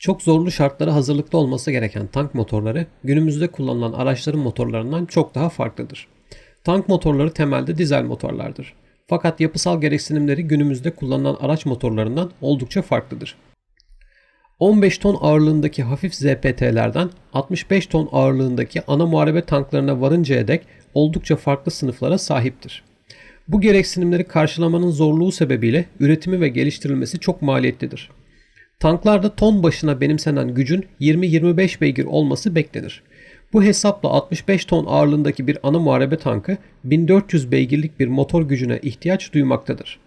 Çok zorlu şartlara hazırlıklı olması gereken tank motorları günümüzde kullanılan araçların motorlarından çok daha farklıdır. Tank motorları temelde dizel motorlardır. Fakat yapısal gereksinimleri günümüzde kullanılan araç motorlarından oldukça farklıdır. 15 ton ağırlığındaki hafif ZPT'lerden 65 ton ağırlığındaki ana muharebe tanklarına varıncaya dek oldukça farklı sınıflara sahiptir. Bu gereksinimleri karşılamanın zorluğu sebebiyle üretimi ve geliştirilmesi çok maliyetlidir. Tanklarda ton başına benimsenen gücün 20-25 beygir olması beklenir. Bu hesapla 65 ton ağırlığındaki bir ana muharebe tankı 1400 beygirlik bir motor gücüne ihtiyaç duymaktadır.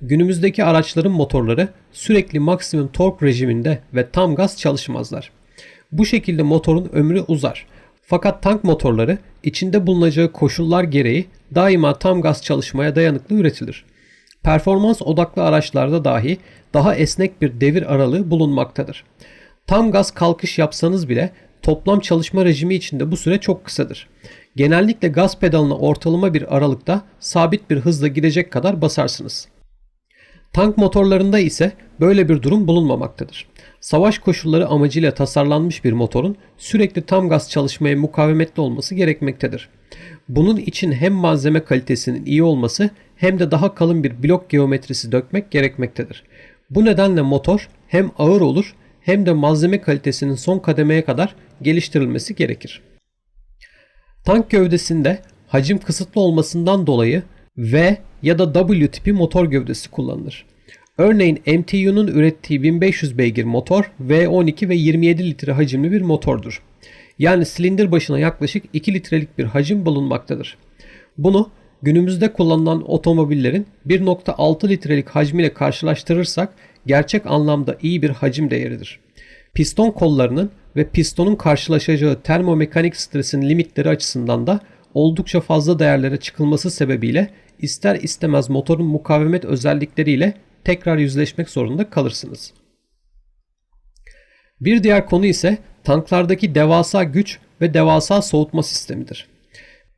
Günümüzdeki araçların motorları sürekli maksimum tork rejiminde ve tam gaz çalışmazlar. Bu şekilde motorun ömrü uzar. Fakat tank motorları içinde bulunacağı koşullar gereği daima tam gaz çalışmaya dayanıklı üretilir. Performans odaklı araçlarda dahi daha esnek bir devir aralığı bulunmaktadır. Tam gaz kalkış yapsanız bile toplam çalışma rejimi içinde bu süre çok kısadır. Genellikle gaz pedalına ortalama bir aralıkta sabit bir hızla gidecek kadar basarsınız. Tank motorlarında ise böyle bir durum bulunmamaktadır. Savaş koşulları amacıyla tasarlanmış bir motorun sürekli tam gaz çalışmaya mukavemetli olması gerekmektedir. Bunun için hem malzeme kalitesinin iyi olması hem de daha kalın bir blok geometrisi dökmek gerekmektedir. Bu nedenle motor hem ağır olur hem de malzeme kalitesinin son kademeye kadar geliştirilmesi gerekir. Tank gövdesinde hacim kısıtlı olmasından dolayı V ya da W tipi motor gövdesi kullanılır. Örneğin MTU'nun ürettiği 1500 beygir motor V12 ve 27 litre hacimli bir motordur. Yani silindir başına yaklaşık 2 litrelik bir hacim bulunmaktadır. Bunu günümüzde kullanılan otomobillerin 1.6 litrelik hacmiyle karşılaştırırsak gerçek anlamda iyi bir hacim değeridir. Piston kollarının ve pistonun karşılaşacağı termomekanik stresin limitleri açısından da oldukça fazla değerlere çıkılması sebebiyle ister istemez motorun mukavemet özellikleriyle tekrar yüzleşmek zorunda kalırsınız. Bir diğer konu ise tanklardaki devasa güç ve devasa soğutma sistemidir.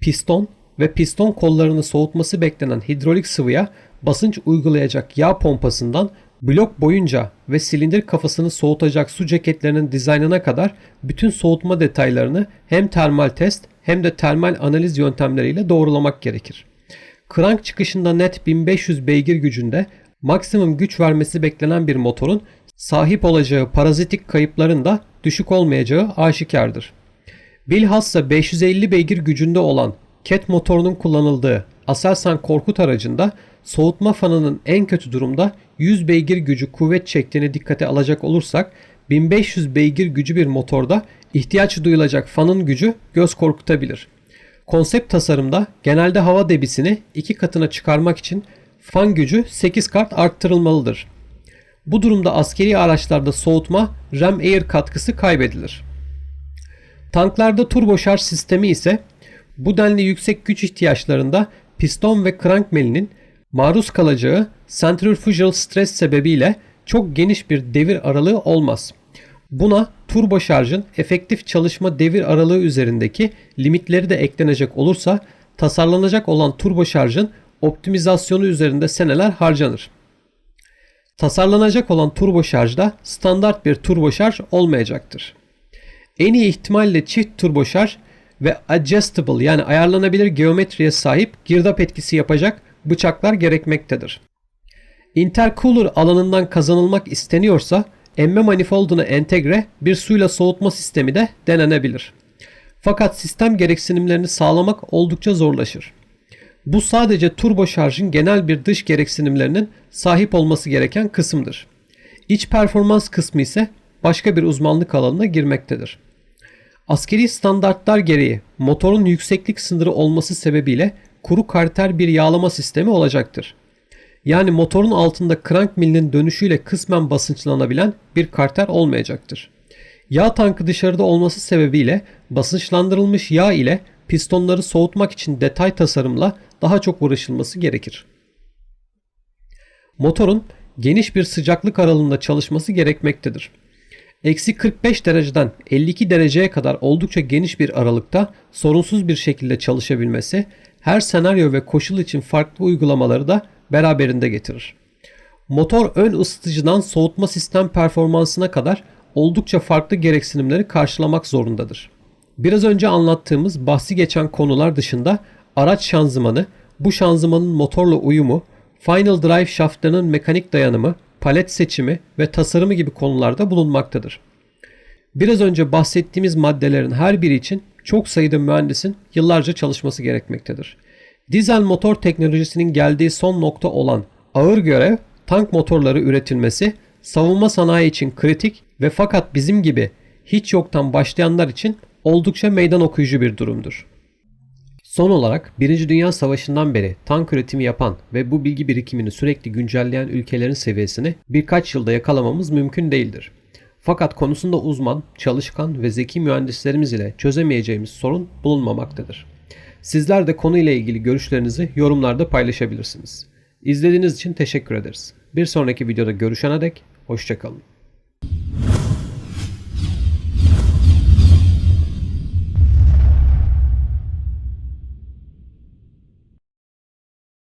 Piston ve piston kollarını soğutması beklenen hidrolik sıvıya basınç uygulayacak yağ pompasından blok boyunca ve silindir kafasını soğutacak su ceketlerinin dizaynına kadar bütün soğutma detaylarını hem termal test hem de termal analiz yöntemleriyle doğrulamak gerekir. Krank çıkışında net 1500 beygir gücünde maksimum güç vermesi beklenen bir motorun sahip olacağı parazitik kayıpların da düşük olmayacağı aşikardır. Bilhassa 550 beygir gücünde olan ket motorunun kullanıldığı Aselsan Korkut aracında soğutma fanının en kötü durumda 100 beygir gücü kuvvet çektiğini dikkate alacak olursak 1500 beygir gücü bir motorda ihtiyaç duyulacak fanın gücü göz korkutabilir. Konsept tasarımda genelde hava debisini iki katına çıkarmak için fan gücü 8 kat arttırılmalıdır. Bu durumda askeri araçlarda soğutma ram air katkısı kaybedilir. Tanklarda turboşarj sistemi ise bu denli yüksek güç ihtiyaçlarında piston ve crank melinin maruz kalacağı centrifugal stres sebebiyle çok geniş bir devir aralığı olmaz. Buna turbo şarjın efektif çalışma devir aralığı üzerindeki limitleri de eklenecek olursa tasarlanacak olan turbo şarjın optimizasyonu üzerinde seneler harcanır. Tasarlanacak olan turbo şarjda standart bir turbo şarj olmayacaktır. En iyi ihtimalle çift turbo şarj ve adjustable yani ayarlanabilir geometriye sahip girdap etkisi yapacak bıçaklar gerekmektedir. Intercooler alanından kazanılmak isteniyorsa emme manifolduna entegre bir suyla soğutma sistemi de denenebilir. Fakat sistem gereksinimlerini sağlamak oldukça zorlaşır. Bu sadece turbo şarjın genel bir dış gereksinimlerinin sahip olması gereken kısımdır. İç performans kısmı ise başka bir uzmanlık alanına girmektedir. Askeri standartlar gereği motorun yükseklik sınırı olması sebebiyle kuru karter bir yağlama sistemi olacaktır. Yani motorun altında crank milinin dönüşüyle kısmen basınçlanabilen bir karter olmayacaktır. Yağ tankı dışarıda olması sebebiyle basınçlandırılmış yağ ile pistonları soğutmak için detay tasarımla daha çok uğraşılması gerekir. Motorun geniş bir sıcaklık aralığında çalışması gerekmektedir. Eksi 45 dereceden 52 dereceye kadar oldukça geniş bir aralıkta sorunsuz bir şekilde çalışabilmesi her senaryo ve koşul için farklı uygulamaları da beraberinde getirir. Motor ön ısıtıcıdan soğutma sistem performansına kadar oldukça farklı gereksinimleri karşılamak zorundadır. Biraz önce anlattığımız bahsi geçen konular dışında araç şanzımanı, bu şanzımanın motorla uyumu, final drive şaftlarının mekanik dayanımı, palet seçimi ve tasarımı gibi konularda bulunmaktadır. Biraz önce bahsettiğimiz maddelerin her biri için çok sayıda mühendisin yıllarca çalışması gerekmektedir. Dizel motor teknolojisinin geldiği son nokta olan ağır görev tank motorları üretilmesi savunma sanayi için kritik ve fakat bizim gibi hiç yoktan başlayanlar için oldukça meydan okuyucu bir durumdur. Son olarak 1. Dünya Savaşı'ndan beri tank üretimi yapan ve bu bilgi birikimini sürekli güncelleyen ülkelerin seviyesini birkaç yılda yakalamamız mümkün değildir. Fakat konusunda uzman, çalışkan ve zeki mühendislerimiz ile çözemeyeceğimiz sorun bulunmamaktadır. Sizler de konuyla ilgili görüşlerinizi yorumlarda paylaşabilirsiniz. İzlediğiniz için teşekkür ederiz. Bir sonraki videoda görüşene dek hoşçakalın.